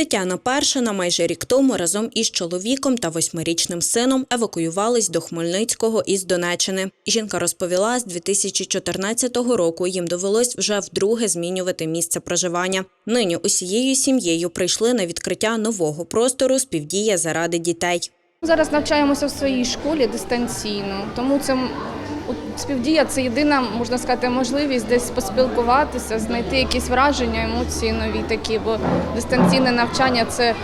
Тетяна Першина майже рік тому разом із чоловіком та восьмирічним сином евакуювались до Хмельницького із Донеччини. Жінка розповіла, з 2014 року їм довелось вже вдруге змінювати місце проживання. Нині усією сім'єю прийшли на відкриття нового простору співдія заради дітей. Зараз навчаємося в своїй школі дистанційно, тому це співдія це єдина, можна сказати, можливість десь поспілкуватися, знайти якісь враження, емоції нові такі, бо дистанційне навчання це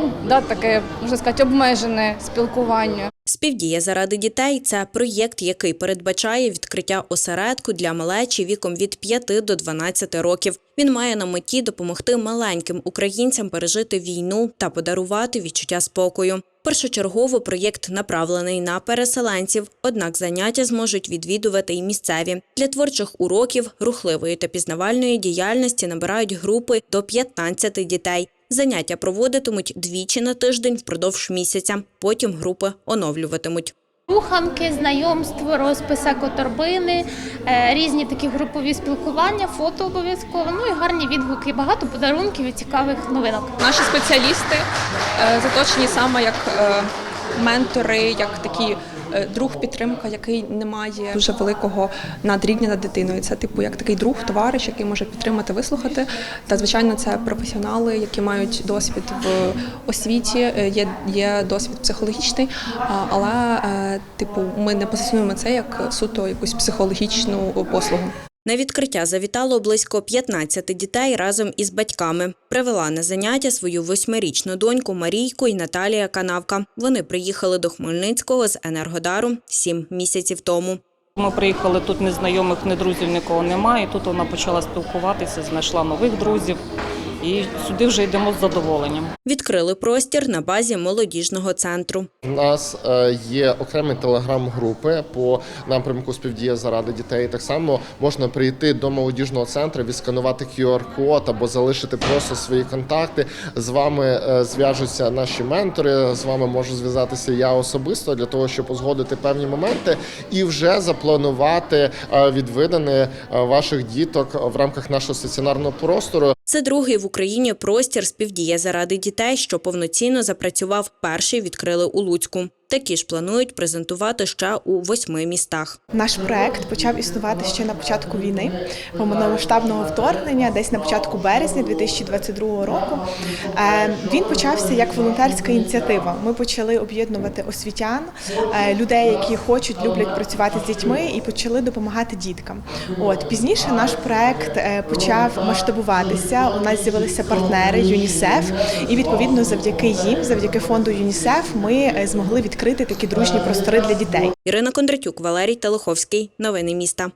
ну, да, таке, можна сказати, обмежене спілкування. Співдія заради дітей це проєкт, який передбачає відкриття осередку для малечі віком від 5 до 12 років. Він має на меті допомогти маленьким українцям пережити війну та подарувати відчуття спокою. Першочергово проєкт направлений на переселенців, однак заняття зможуть відвідувати й місцеві. Для творчих уроків, рухливої та пізнавальної діяльності набирають групи до 15 дітей. Заняття проводитимуть двічі на тиждень впродовж місяця. Потім групи оновлюватимуть. Руханки, знайомство, розписи которбини, е, різні такі групові спілкування, фото обов'язково, ну і гарні відгуки, багато подарунків і цікавих новинок. Наші спеціалісти е, заточені саме як е, ментори, як такі друг підтримка, який не має дуже великого надрівня над дитиною. Це типу як такий друг, товариш, який може підтримати, вислухати. Та звичайно, це професіонали, які мають досвід в освіті, е, є, є досвід психологічний, але е, типу ми не позиціонуємо це як суто якусь психологічну послугу. На відкриття завітало близько 15 дітей разом із батьками. Привела на заняття свою восьмирічну доньку Марійку і Наталія Канавка. Вони приїхали до Хмельницького з Енергодару сім місяців тому. Ми приїхали тут незнайомих, ні друзів, нікого немає. Тут вона почала спілкуватися, знайшла нових друзів. І сюди вже йдемо з задоволенням. Відкрили простір на базі молодіжного центру. У нас е, є окремі телеграм-групи по напрямку співдія заради дітей. Так само можна прийти до молодіжного центру, відсканувати QR-код або залишити просто свої контакти. З вами е, зв'яжуться наші ментори. З вами можу зв'язатися я особисто для того, щоб узгодити певні моменти і вже запланувати е, е, ваших діток в рамках нашого стаціонарного простору. Це другий в Україні простір співдія заради дітей, що повноцінно запрацював. Перший відкрили у Луцьку. Такі ж планують презентувати ще у восьми містах. Наш проект почав існувати ще на початку війни, повномасштабного вторгнення, десь на початку березня 2022 року. Е, Він почався як волонтерська ініціатива. Ми почали об'єднувати освітян, е, людей, які хочуть, люблять працювати з дітьми, і почали допомагати діткам. От пізніше наш проект е, почав масштабуватися. У нас з'явилися партнери ЮНІСЕФ, і відповідно завдяки їм, завдяки фонду ЮНІСЕФ, ми змогли відкрити такі дружні простори для дітей. Ірина Кондратюк, Валерій Телеховський. Новини міста.